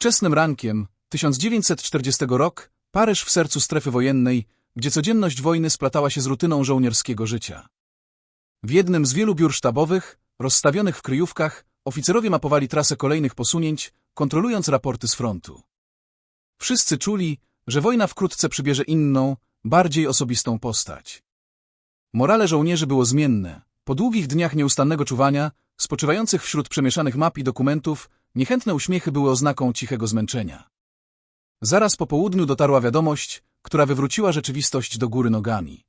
Wczesnym rankiem, 1940 rok, Paryż w sercu strefy wojennej, gdzie codzienność wojny splatała się z rutyną żołnierskiego życia. W jednym z wielu biur sztabowych, rozstawionych w kryjówkach, oficerowie mapowali trasę kolejnych posunięć, kontrolując raporty z frontu. Wszyscy czuli, że wojna wkrótce przybierze inną, bardziej osobistą postać. Morale żołnierzy było zmienne. Po długich dniach nieustannego czuwania, spoczywających wśród przemieszanych map i dokumentów, niechętne uśmiechy były oznaką cichego zmęczenia. Zaraz po południu dotarła wiadomość, która wywróciła rzeczywistość do góry nogami.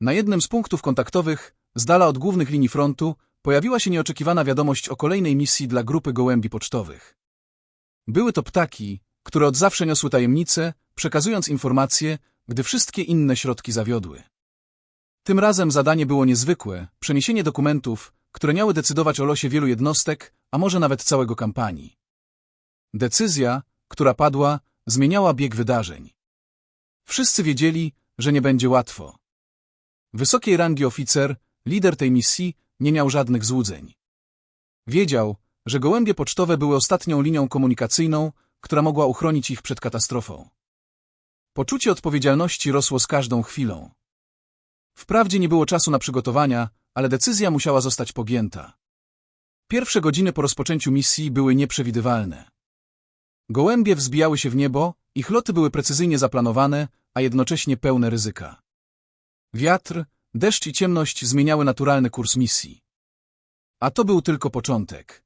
Na jednym z punktów kontaktowych, z dala od głównych linii frontu, pojawiła się nieoczekiwana wiadomość o kolejnej misji dla grupy gołębi pocztowych. Były to ptaki, które od zawsze niosły tajemnice, przekazując informacje, gdy wszystkie inne środki zawiodły. Tym razem zadanie było niezwykłe, przeniesienie dokumentów, które miały decydować o losie wielu jednostek, a może nawet całego kampanii. Decyzja, która padła, zmieniała bieg wydarzeń. Wszyscy wiedzieli, że nie będzie łatwo. Wysokiej rangi oficer, lider tej misji, nie miał żadnych złudzeń. Wiedział, że gołębie pocztowe były ostatnią linią komunikacyjną, która mogła uchronić ich przed katastrofą. Poczucie odpowiedzialności rosło z każdą chwilą. Wprawdzie nie było czasu na przygotowania, ale decyzja musiała zostać podjęta. Pierwsze godziny po rozpoczęciu misji były nieprzewidywalne. Gołębie wzbijały się w niebo, ich loty były precyzyjnie zaplanowane, a jednocześnie pełne ryzyka. Wiatr, deszcz i ciemność zmieniały naturalny kurs misji. A to był tylko początek.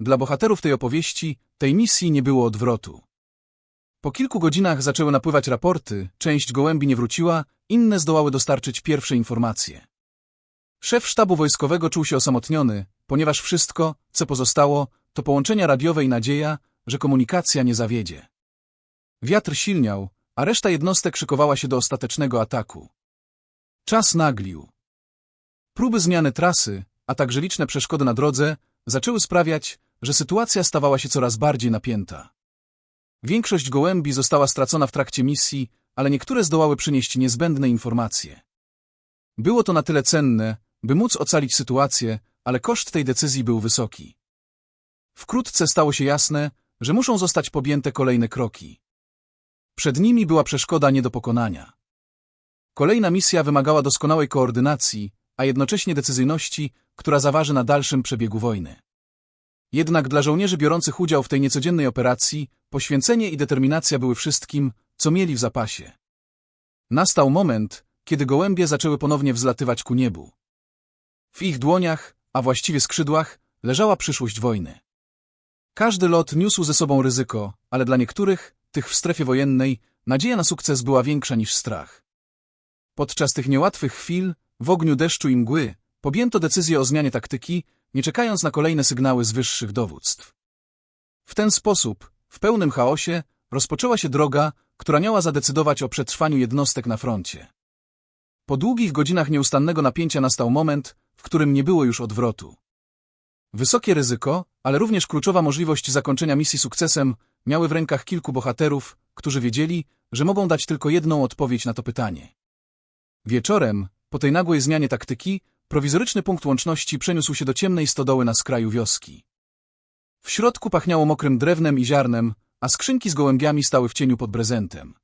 Dla bohaterów tej opowieści, tej misji nie było odwrotu. Po kilku godzinach zaczęły napływać raporty, część gołębi nie wróciła, inne zdołały dostarczyć pierwsze informacje. Szef sztabu wojskowego czuł się osamotniony, ponieważ wszystko, co pozostało, to połączenia radiowe i nadzieja, że komunikacja nie zawiedzie. Wiatr silniał, a reszta jednostek szykowała się do ostatecznego ataku. Czas naglił. Próby zmiany trasy, a także liczne przeszkody na drodze, zaczęły sprawiać, że sytuacja stawała się coraz bardziej napięta. Większość gołębi została stracona w trakcie misji, ale niektóre zdołały przynieść niezbędne informacje. Było to na tyle cenne, by móc ocalić sytuację, ale koszt tej decyzji był wysoki. Wkrótce stało się jasne, że muszą zostać podjęte kolejne kroki. Przed nimi była przeszkoda nie do pokonania. Kolejna misja wymagała doskonałej koordynacji, a jednocześnie decyzyjności, która zaważy na dalszym przebiegu wojny. Jednak dla żołnierzy biorących udział w tej niecodziennej operacji, poświęcenie i determinacja były wszystkim, co mieli w zapasie. Nastał moment, kiedy gołębie zaczęły ponownie wzlatywać ku niebu. W ich dłoniach, a właściwie skrzydłach, leżała przyszłość wojny. Każdy lot niósł ze sobą ryzyko, ale dla niektórych, tych w strefie wojennej, nadzieja na sukces była większa niż strach. Podczas tych niełatwych chwil, w ogniu deszczu i mgły, podjęto decyzję o zmianie taktyki, nie czekając na kolejne sygnały z wyższych dowództw. W ten sposób, w pełnym chaosie, rozpoczęła się droga, która miała zadecydować o przetrwaniu jednostek na froncie. Po długich godzinach nieustannego napięcia nastał moment, w którym nie było już odwrotu. Wysokie ryzyko, ale również kluczowa możliwość zakończenia misji sukcesem miały w rękach kilku bohaterów, którzy wiedzieli, że mogą dać tylko jedną odpowiedź na to pytanie. Wieczorem, po tej nagłej zmianie taktyki, prowizoryczny punkt łączności przeniósł się do ciemnej stodoły na skraju wioski. W środku pachniało mokrym drewnem i ziarnem, a skrzynki z gołębiami stały w cieniu pod brezentem.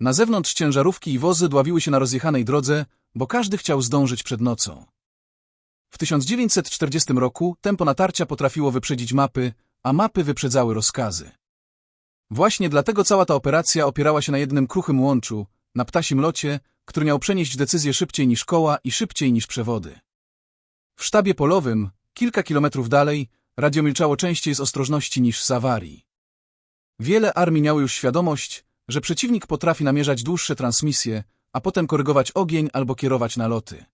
Na zewnątrz ciężarówki i wozy dławiły się na rozjechanej drodze, bo każdy chciał zdążyć przed nocą. W 1940 roku tempo natarcia potrafiło wyprzedzić mapy, a mapy wyprzedzały rozkazy. Właśnie dlatego cała ta operacja opierała się na jednym kruchym łączu, na ptasim locie, który miał przenieść decyzję szybciej niż koła i szybciej niż przewody. W sztabie polowym, kilka kilometrów dalej, radio milczało częściej z ostrożności niż z awarii. Wiele armii miało już świadomość, że przeciwnik potrafi namierzać dłuższe transmisje, a potem korygować ogień albo kierować naloty.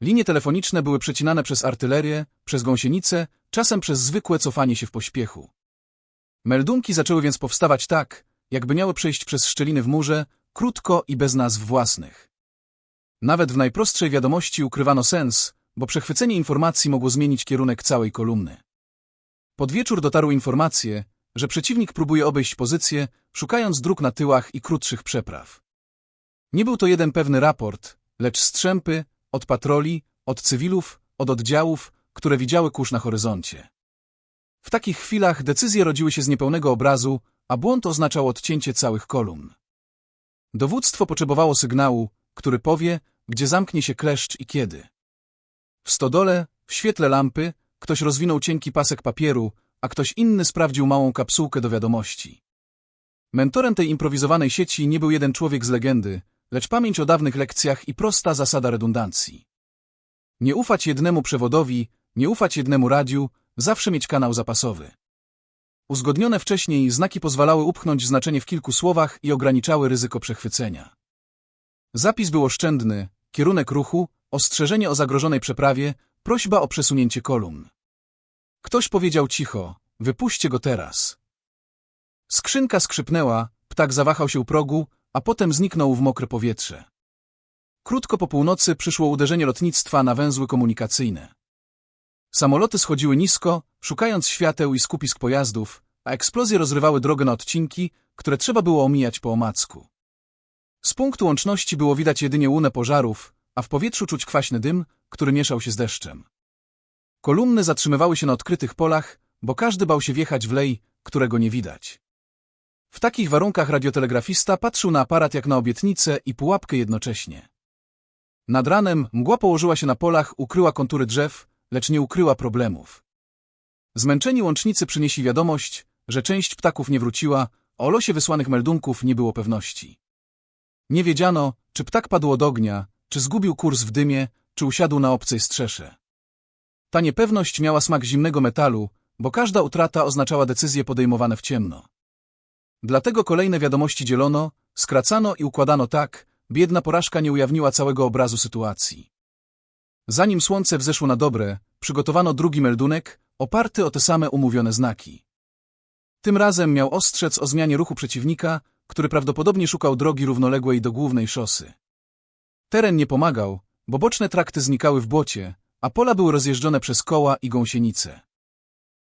Linie telefoniczne były przecinane przez artylerię, przez gąsienice, czasem przez zwykłe cofanie się w pośpiechu. Meldunki zaczęły więc powstawać tak, jakby miały przejść przez szczeliny w murze, krótko i bez nazw własnych. Nawet w najprostszej wiadomości ukrywano sens, bo przechwycenie informacji mogło zmienić kierunek całej kolumny. Pod wieczór dotarły informacje, że przeciwnik próbuje obejść pozycję, szukając dróg na tyłach i krótszych przepraw. Nie był to jeden pewny raport, lecz strzępy, od patroli, od cywilów, od oddziałów, które widziały kurz na horyzoncie. W takich chwilach decyzje rodziły się z niepełnego obrazu, a błąd oznaczał odcięcie całych kolumn. Dowództwo potrzebowało sygnału, który powie, gdzie zamknie się kleszcz i kiedy. W stodole, w świetle lampy, ktoś rozwinął cienki pasek papieru, a ktoś inny sprawdził małą kapsułkę do wiadomości. Mentorem tej improwizowanej sieci nie był jeden człowiek z legendy, lecz pamięć o dawnych lekcjach i prosta zasada redundancji. Nie ufać jednemu przewodowi, nie ufać jednemu radiu, zawsze mieć kanał zapasowy. Uzgodnione wcześniej znaki pozwalały upchnąć znaczenie w kilku słowach i ograniczały ryzyko przechwycenia. Zapis był oszczędny, kierunek ruchu, ostrzeżenie o zagrożonej przeprawie, prośba o przesunięcie kolumn. Ktoś powiedział cicho, wypuśćcie go teraz. Skrzynka skrzypnęła, ptak zawahał się u progu, a potem zniknął w mokre powietrze. Krótko po północy przyszło uderzenie lotnictwa na węzły komunikacyjne. Samoloty schodziły nisko, szukając świateł i skupisk pojazdów, a eksplozje rozrywały drogę na odcinki, które trzeba było omijać po omacku. Z punktu łączności było widać jedynie łunę pożarów, a w powietrzu czuć kwaśny dym, który mieszał się z deszczem. Kolumny zatrzymywały się na odkrytych polach, bo każdy bał się wjechać w lej, którego nie widać. W takich warunkach radiotelegrafista patrzył na aparat jak na obietnicę i pułapkę jednocześnie. Nad ranem mgła położyła się na polach, ukryła kontury drzew, lecz nie ukryła problemów. Zmęczeni łącznicy przynieśli wiadomość, że część ptaków nie wróciła, o losie wysłanych meldunków nie było pewności. Nie wiedziano, czy ptak padł od ognia, czy zgubił kurs w dymie, czy usiadł na obcej strzesze. Ta niepewność miała smak zimnego metalu, bo każda utrata oznaczała decyzje podejmowane w ciemno. Dlatego kolejne wiadomości dzielono, skracano i układano tak, by jedna porażka nie ujawniła całego obrazu sytuacji. Zanim słońce wzeszło na dobre, przygotowano drugi meldunek, oparty o te same umówione znaki. Tym razem miał ostrzec o zmianie ruchu przeciwnika, który prawdopodobnie szukał drogi równoległej do głównej szosy. Teren nie pomagał, bo boczne trakty znikały w błocie, a pola były rozjeżdżone przez koła i gąsienice.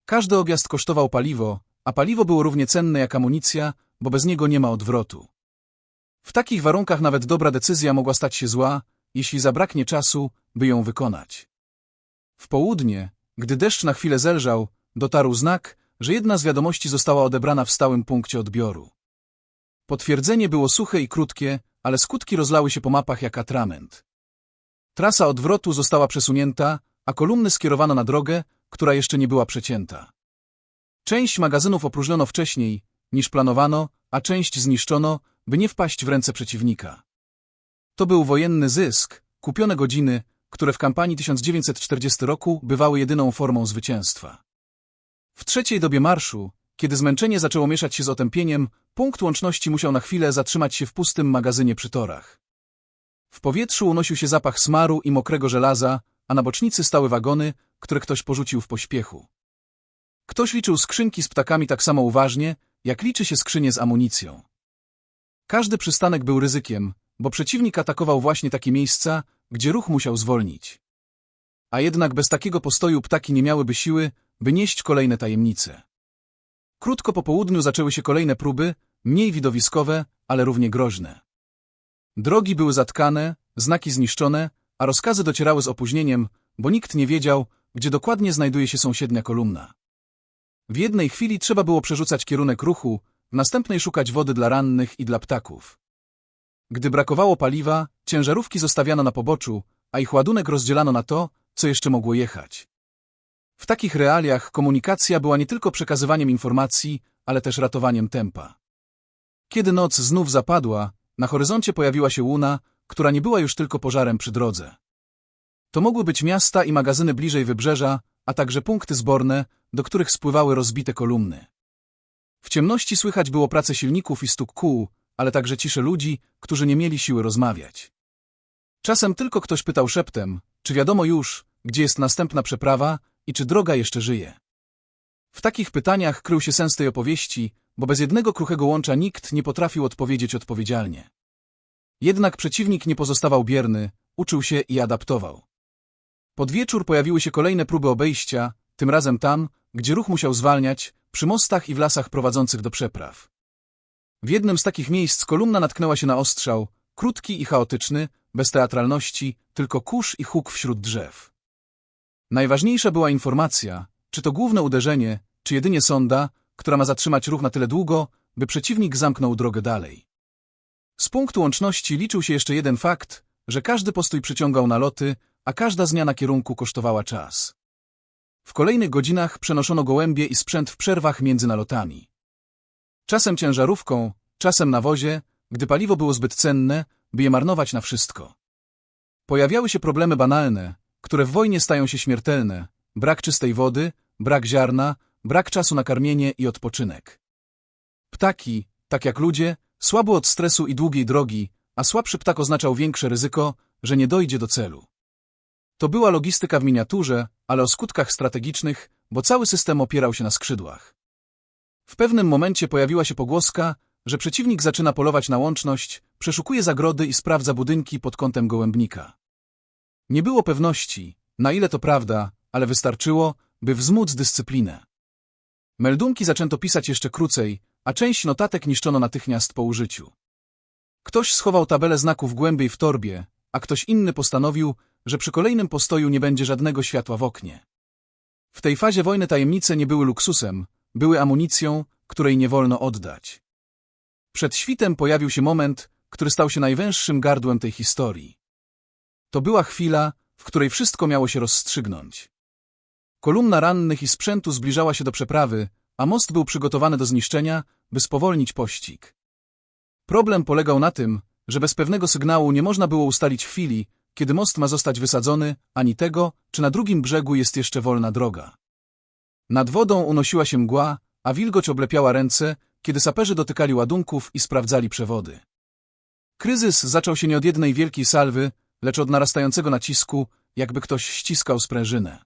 Każdy objazd kosztował paliwo, a paliwo było równie cenne jak amunicja, bo bez niego nie ma odwrotu. W takich warunkach nawet dobra decyzja mogła stać się zła, jeśli zabraknie czasu, by ją wykonać. W południe, gdy deszcz na chwilę zelżał, dotarł znak, że jedna z wiadomości została odebrana w stałym punkcie odbioru. Potwierdzenie było suche i krótkie, ale skutki rozlały się po mapach jak atrament. Trasa odwrotu została przesunięta, a kolumny skierowano na drogę, która jeszcze nie była przecięta. Część magazynów opróżniono wcześniej, niż planowano, a część zniszczono, by nie wpaść w ręce przeciwnika. To był wojenny zysk, kupione godziny, które w kampanii 1940 roku bywały jedyną formą zwycięstwa. W trzeciej dobie marszu, kiedy zmęczenie zaczęło mieszać się z otępieniem, punkt łączności musiał na chwilę zatrzymać się w pustym magazynie przy torach. W powietrzu unosił się zapach smaru i mokrego żelaza, a na bocznicy stały wagony, które ktoś porzucił w pośpiechu. Ktoś liczył skrzynki z ptakami tak samo uważnie, jak liczy się skrzynie z amunicją. Każdy przystanek był ryzykiem, bo przeciwnik atakował właśnie takie miejsca, gdzie ruch musiał zwolnić. A jednak bez takiego postoju ptaki nie miałyby siły, by nieść kolejne tajemnice. Krótko po południu zaczęły się kolejne próby, mniej widowiskowe, ale równie groźne. Drogi były zatkane, znaki zniszczone, a rozkazy docierały z opóźnieniem, bo nikt nie wiedział, gdzie dokładnie znajduje się sąsiednia kolumna. W jednej chwili trzeba było przerzucać kierunek ruchu, w następnej szukać wody dla rannych i dla ptaków. Gdy brakowało paliwa, ciężarówki zostawiano na poboczu, a ich ładunek rozdzielano na to, co jeszcze mogło jechać. W takich realiach komunikacja była nie tylko przekazywaniem informacji, ale też ratowaniem tempa. Kiedy noc znów zapadła, na horyzoncie pojawiła się łuna, która nie była już tylko pożarem przy drodze. To mogły być miasta i magazyny bliżej wybrzeża, a także punkty zborne, do których spływały rozbite kolumny. W ciemności słychać było pracę silników i stuk kół, ale także ciszę ludzi, którzy nie mieli siły rozmawiać. Czasem tylko ktoś pytał szeptem, czy wiadomo już, gdzie jest następna przeprawa i czy droga jeszcze żyje. W takich pytaniach krył się sens tej opowieści, bo bez jednego kruchego łącza nikt nie potrafił odpowiedzieć odpowiedzialnie. Jednak przeciwnik nie pozostawał bierny, uczył się i adaptował. Pod wieczór pojawiły się kolejne próby obejścia, tym razem tam, gdzie ruch musiał zwalniać, przy mostach i w lasach prowadzących do przepraw. W jednym z takich miejsc kolumna natknęła się na ostrzał, krótki i chaotyczny, bez teatralności, tylko kurz i huk wśród drzew. Najważniejsza była informacja, czy to główne uderzenie, czy jedynie sonda, która ma zatrzymać ruch na tyle długo, by przeciwnik zamknął drogę dalej. Z punktu łączności liczył się jeszcze jeden fakt, że każdy postój przyciągał naloty, a każda zmiana kierunku kosztowała czas. W kolejnych godzinach przenoszono gołębie i sprzęt w przerwach między nalotami. Czasem ciężarówką, czasem na wozie, gdy paliwo było zbyt cenne, by je marnować na wszystko. Pojawiały się problemy banalne, które w wojnie stają się śmiertelne, brak czystej wody, brak ziarna, brak czasu na karmienie i odpoczynek. Ptaki, tak jak ludzie, słabo od stresu i długiej drogi, a słabszy ptak oznaczał większe ryzyko, że nie dojdzie do celu. To była logistyka w miniaturze, ale o skutkach strategicznych, bo cały system opierał się na skrzydłach. W pewnym momencie pojawiła się pogłoska, że przeciwnik zaczyna polować na łączność, przeszukuje zagrody i sprawdza budynki pod kątem gołębnika. Nie było pewności, na ile to prawda, ale wystarczyło, by wzmóc dyscyplinę. Meldunki zaczęto pisać jeszcze krócej, a część notatek niszczono natychmiast po użyciu. Ktoś schował tabelę znaków głębiej w torbie, a ktoś inny postanowił, że przy kolejnym postoju nie będzie żadnego światła w oknie. W tej fazie wojny tajemnice nie były luksusem, były amunicją, której nie wolno oddać. Przed świtem pojawił się moment, który stał się najwęższym gardłem tej historii. To była chwila, w której wszystko miało się rozstrzygnąć. Kolumna rannych i sprzętu zbliżała się do przeprawy, a most był przygotowany do zniszczenia, by spowolnić pościg. Problem polegał na tym, że bez pewnego sygnału nie można było ustalić chwili, kiedy most ma zostać wysadzony, ani tego, czy na drugim brzegu jest jeszcze wolna droga. Nad wodą unosiła się mgła, a wilgoć oblepiała ręce, kiedy saperzy dotykali ładunków i sprawdzali przewody. Kryzys zaczął się nie od jednej wielkiej salwy, lecz od narastającego nacisku, jakby ktoś ściskał sprężynę.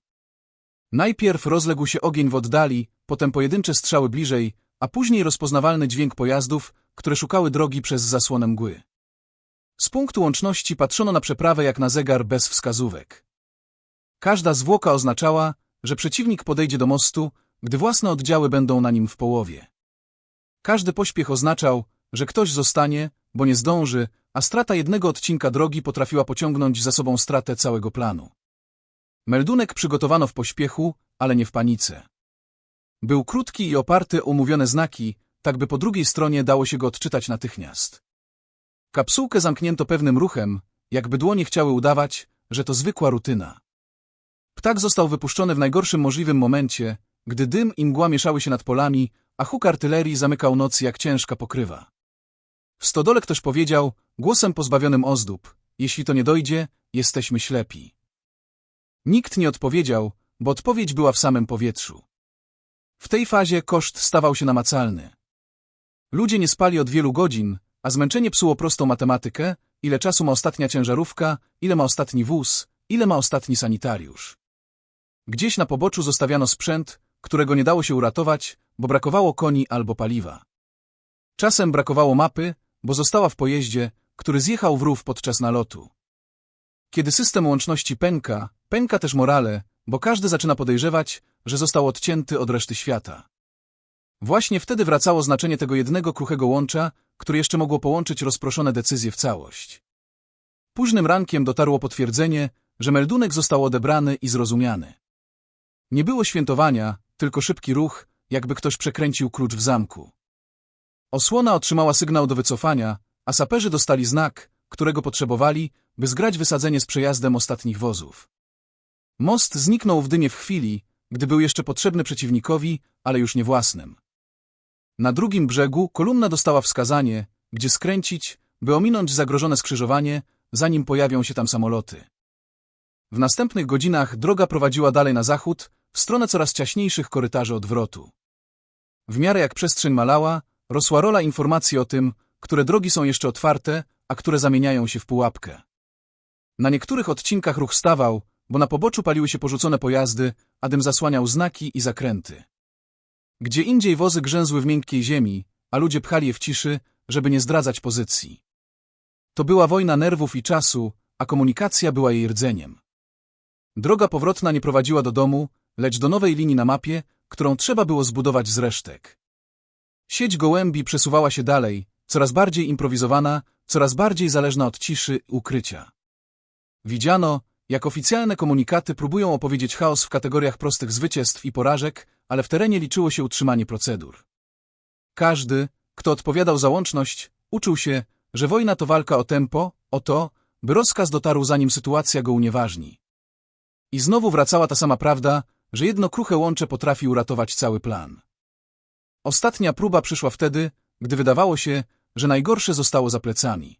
Najpierw rozległ się ogień w oddali, potem pojedyncze strzały bliżej, a później rozpoznawalny dźwięk pojazdów, które szukały drogi przez zasłonę mgły. Z punktu łączności patrzono na przeprawę jak na zegar bez wskazówek. Każda zwłoka oznaczała, że przeciwnik podejdzie do mostu, gdy własne oddziały będą na nim w połowie. Każdy pośpiech oznaczał, że ktoś zostanie, bo nie zdąży, a strata jednego odcinka drogi potrafiła pociągnąć za sobą stratę całego planu. Meldunek przygotowano w pośpiechu, ale nie w panice. Był krótki i oparty o umówione znaki, tak by po drugiej stronie dało się go odczytać natychmiast. Kapsułkę zamknięto pewnym ruchem, jakby dłonie chciały udawać, że to zwykła rutyna. Ptak został wypuszczony w najgorszym możliwym momencie, gdy dym i mgła mieszały się nad polami, a huk artylerii zamykał noc jak ciężka pokrywa. W stodole ktoś powiedział, głosem pozbawionym ozdób, jeśli to nie dojdzie, jesteśmy ślepi. Nikt nie odpowiedział, bo odpowiedź była w samym powietrzu. W tej fazie koszt stawał się namacalny. Ludzie nie spali od wielu godzin, a zmęczenie psuło prostą matematykę, ile czasu ma ostatnia ciężarówka, ile ma ostatni wóz, ile ma ostatni sanitariusz. Gdzieś na poboczu zostawiano sprzęt, którego nie dało się uratować, bo brakowało koni albo paliwa. Czasem brakowało mapy, bo została w pojeździe, który zjechał w rów podczas nalotu. Kiedy system łączności pęka, pęka też morale, bo każdy zaczyna podejrzewać, że został odcięty od reszty świata. Właśnie wtedy wracało znaczenie tego jednego kruchego łącza, które jeszcze mogło połączyć rozproszone decyzje w całość. Późnym rankiem dotarło potwierdzenie, że meldunek został odebrany i zrozumiany. Nie było świętowania, tylko szybki ruch, jakby ktoś przekręcił klucz w zamku. Osłona otrzymała sygnał do wycofania, a saperzy dostali znak, którego potrzebowali, by zgrać wysadzenie z przejazdem ostatnich wozów. Most zniknął w dymie w chwili, gdy był jeszcze potrzebny przeciwnikowi, ale już nie własnym. Na drugim brzegu kolumna dostała wskazanie, gdzie skręcić, by ominąć zagrożone skrzyżowanie, zanim pojawią się tam samoloty. W następnych godzinach droga prowadziła dalej na zachód, w stronę coraz ciaśniejszych korytarzy odwrotu. W miarę jak przestrzeń malała, rosła rola informacji o tym, które drogi są jeszcze otwarte, a które zamieniają się w pułapkę. Na niektórych odcinkach ruch stawał, bo na poboczu paliły się porzucone pojazdy, a dym zasłaniał znaki i zakręty. Gdzie indziej wozy grzęzły w miękkiej ziemi, a ludzie pchali je w ciszy, żeby nie zdradzać pozycji. To była wojna nerwów i czasu, a komunikacja była jej rdzeniem. Droga powrotna nie prowadziła do domu, lecz do nowej linii na mapie, którą trzeba było zbudować z resztek. Sieć gołębi przesuwała się dalej, coraz bardziej improwizowana, coraz bardziej zależna od ciszy i ukrycia. Widziano, jak oficjalne komunikaty próbują opowiedzieć chaos w kategoriach prostych zwycięstw i porażek, ale w terenie liczyło się utrzymanie procedur. Każdy, kto odpowiadał za łączność, uczył się, że wojna to walka o tempo, o to, by rozkaz dotarł zanim sytuacja go unieważni. I znowu wracała ta sama prawda, że jedno kruche łącze potrafi uratować cały plan. Ostatnia próba przyszła wtedy, gdy wydawało się, że najgorsze zostało za plecami.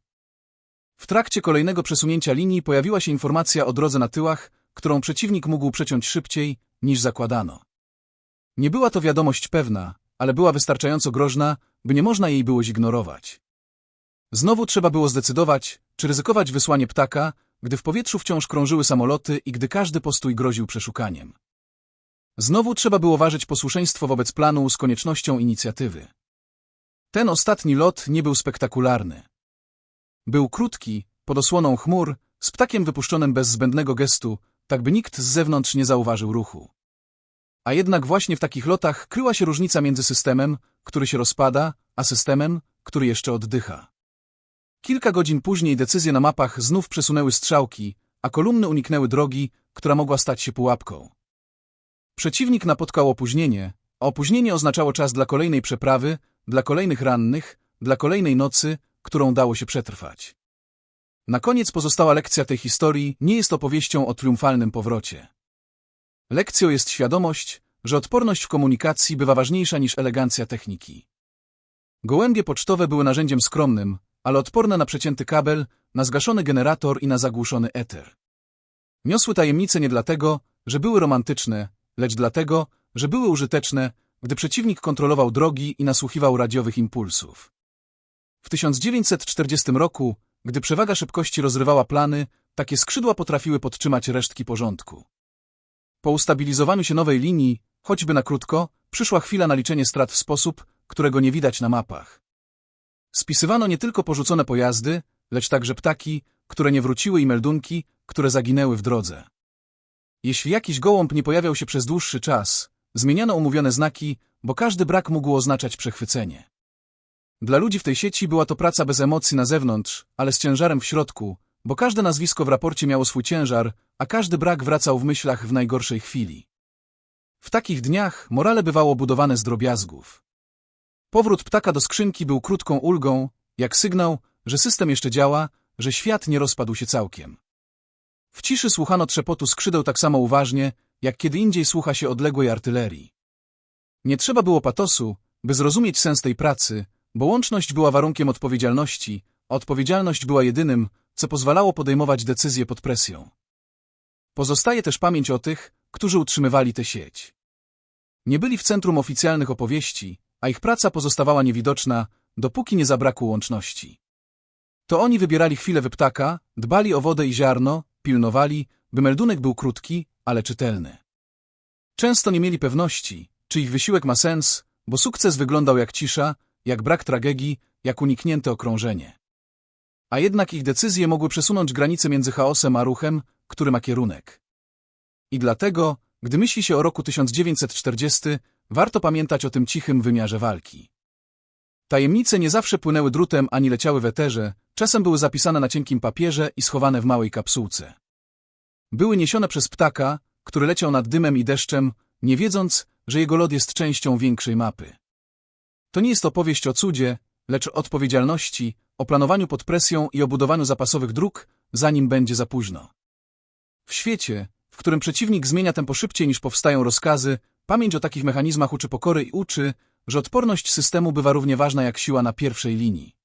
W trakcie kolejnego przesunięcia linii pojawiła się informacja o drodze na tyłach, którą przeciwnik mógł przeciąć szybciej, niż zakładano. Nie była to wiadomość pewna, ale była wystarczająco groźna, by nie można jej było zignorować. Znowu trzeba było zdecydować, czy ryzykować wysłanie ptaka, gdy w powietrzu wciąż krążyły samoloty i gdy każdy postój groził przeszukaniem. Znowu trzeba było ważyć posłuszeństwo wobec planu z koniecznością inicjatywy. Ten ostatni lot nie był spektakularny. Był krótki, pod osłoną chmur, z ptakiem wypuszczonym bez zbędnego gestu, tak by nikt z zewnątrz nie zauważył ruchu. A jednak właśnie w takich lotach kryła się różnica między systemem, który się rozpada, a systemem, który jeszcze oddycha. Kilka godzin później decyzje na mapach znów przesunęły strzałki, a kolumny uniknęły drogi, która mogła stać się pułapką. Przeciwnik napotkał opóźnienie, a opóźnienie oznaczało czas dla kolejnej przeprawy, dla kolejnych rannych, dla kolejnej nocy, którą dało się przetrwać. Na koniec pozostała lekcja tej historii nie jest opowieścią o triumfalnym powrocie. Lekcją jest świadomość, że odporność w komunikacji bywa ważniejsza niż elegancja techniki. Gołębie pocztowe były narzędziem skromnym, ale odporne na przecięty kabel, na zgaszony generator i na zagłuszony eter. Niosły tajemnice nie dlatego, że były romantyczne, lecz dlatego, że były użyteczne, gdy przeciwnik kontrolował drogi i nasłuchiwał radiowych impulsów. W 1940 roku, gdy przewaga szybkości rozrywała plany, takie skrzydła potrafiły podtrzymać resztki porządku. Po ustabilizowaniu się nowej linii, choćby na krótko, przyszła chwila na liczenie strat w sposób, którego nie widać na mapach. Spisywano nie tylko porzucone pojazdy, lecz także ptaki, które nie wróciły i meldunki, które zaginęły w drodze. Jeśli jakiś gołąb nie pojawiał się przez dłuższy czas, zmieniano umówione znaki, bo każdy brak mógł oznaczać przechwycenie. Dla ludzi w tej sieci była to praca bez emocji na zewnątrz, ale z ciężarem w środku, bo każde nazwisko w raporcie miało swój ciężar, a każdy brak wracał w myślach w najgorszej chwili. W takich dniach morale bywało budowane z drobiazgów. Powrót ptaka do skrzynki był krótką ulgą, jak sygnał, że system jeszcze działa, że świat nie rozpadł się całkiem. W ciszy słuchano trzepotu skrzydeł tak samo uważnie, jak kiedy indziej słucha się odległej artylerii. Nie trzeba było patosu, by zrozumieć sens tej pracy, bo łączność była warunkiem odpowiedzialności, a odpowiedzialność była jedynym, co pozwalało podejmować decyzje pod presją. Pozostaje też pamięć o tych, którzy utrzymywali tę sieć. Nie byli w centrum oficjalnych opowieści, a ich praca pozostawała niewidoczna, dopóki nie zabrakło łączności. To oni wybierali chwilę wyptaka, dbali o wodę i ziarno, pilnowali, by meldunek był krótki, ale czytelny. Często nie mieli pewności, czy ich wysiłek ma sens, bo sukces wyglądał jak cisza, jak brak tragedii, jak uniknięte okrążenie. A jednak ich decyzje mogły przesunąć granice między chaosem a ruchem, który ma kierunek. I dlatego, gdy myśli się o roku 1940, warto pamiętać o tym cichym wymiarze walki. Tajemnice nie zawsze płynęły drutem ani leciały w eterze, czasem były zapisane na cienkim papierze i schowane w małej kapsułce. Były niesione przez ptaka, który leciał nad dymem i deszczem, nie wiedząc, że jego lot jest częścią większej mapy. To nie jest opowieść o cudzie, lecz odpowiedzialności, o planowaniu pod presją i o budowaniu zapasowych dróg, zanim będzie za późno. W świecie, w którym przeciwnik zmienia tempo szybciej niż powstają rozkazy, pamięć o takich mechanizmach uczy pokory i uczy, że odporność systemu bywa równie ważna jak siła na pierwszej linii.